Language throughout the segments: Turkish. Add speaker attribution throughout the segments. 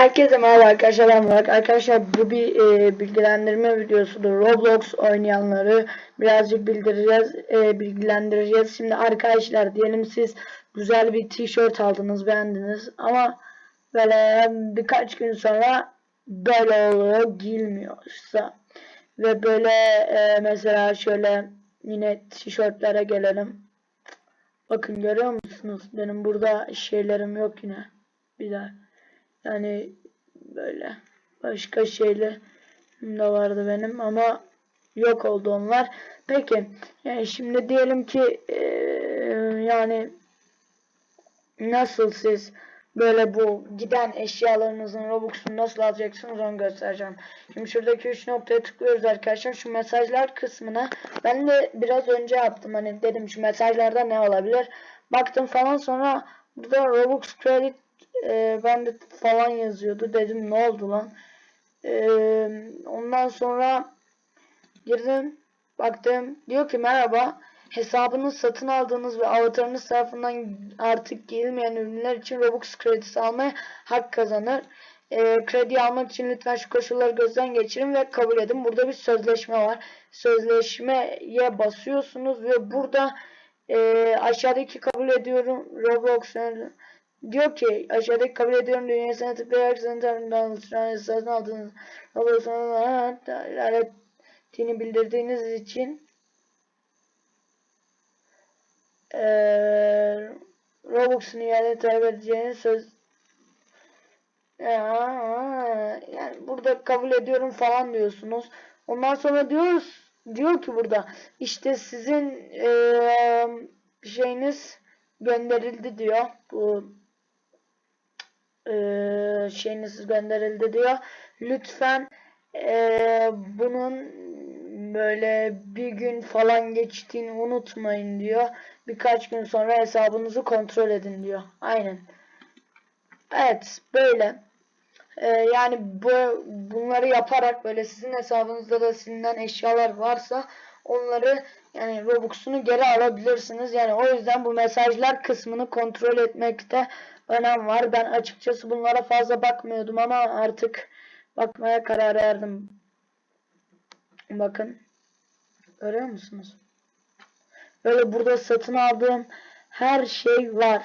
Speaker 1: Herkese merhaba arkadaşlar ben Burak. Arkadaşlar bu bir e, bilgilendirme videosudur. Roblox oynayanları birazcık bildireceğiz, e, bilgilendireceğiz. Şimdi arkadaşlar diyelim siz güzel bir tişört aldınız, beğendiniz ama böyle birkaç gün sonra böyle oluyor, giyilmiyorsa ve böyle e, mesela şöyle yine tişörtlere gelelim. Bakın görüyor musunuz? Benim burada şeylerim yok yine. Bir daha. Yani böyle başka şeyler de vardı benim ama yok oldu onlar. Peki yani şimdi diyelim ki eee, yani nasıl siz böyle bu giden eşyalarınızın Robux'unu nasıl alacaksınız onu göstereceğim. Şimdi şuradaki üç noktaya tıklıyoruz arkadaşlar. Şu mesajlar kısmına ben de biraz önce yaptım. Hani dedim şu mesajlarda ne olabilir. Baktım falan sonra burada Robux Credit e, ben de falan yazıyordu. Dedim ne oldu lan. E, ondan sonra girdim. Baktım. Diyor ki merhaba. Hesabınız satın aldığınız ve avatarınız tarafından artık giyilmeyen ürünler için Robux kredisi almaya hak kazanır. E, kredi almak için lütfen şu koşulları gözden geçirin ve kabul edin. Burada bir sözleşme var. Sözleşmeye basıyorsunuz ve burada e, aşağıdaki kabul ediyorum Roblox diyor ki aşağıdaki kabul ediyorum dünyasına tıklayarak senin tarafından oluşturan esasını aldığınız Robux'un ilerlettiğini bildirdiğiniz için e, Robux'un iade talep edeceğiniz söz ya, yani burada kabul ediyorum falan diyorsunuz. Ondan sonra diyoruz diyor ki burada işte sizin e, şeyiniz gönderildi diyor. Bu e, şeyiniz gönderildi diyor. Lütfen e, bunun böyle bir gün falan geçtiğini unutmayın diyor. Birkaç gün sonra hesabınızı kontrol edin diyor. Aynen. Evet böyle. Ee, yani bu bunları yaparak böyle sizin hesabınızda da silinen eşyalar varsa onları yani Robux'unu geri alabilirsiniz. Yani o yüzden bu mesajlar kısmını kontrol etmekte önem var. Ben açıkçası bunlara fazla bakmıyordum ama artık bakmaya karar verdim. Bakın. Görüyor musunuz? Böyle burada satın aldığım her şey var.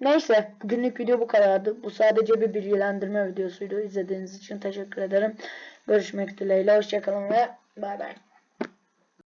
Speaker 1: Neyse bugünlük video bu kadardı. Bu sadece bir bilgilendirme videosuydu. İzlediğiniz için teşekkür ederim. Görüşmek dileğiyle. Hoşçakalın ve bay bay.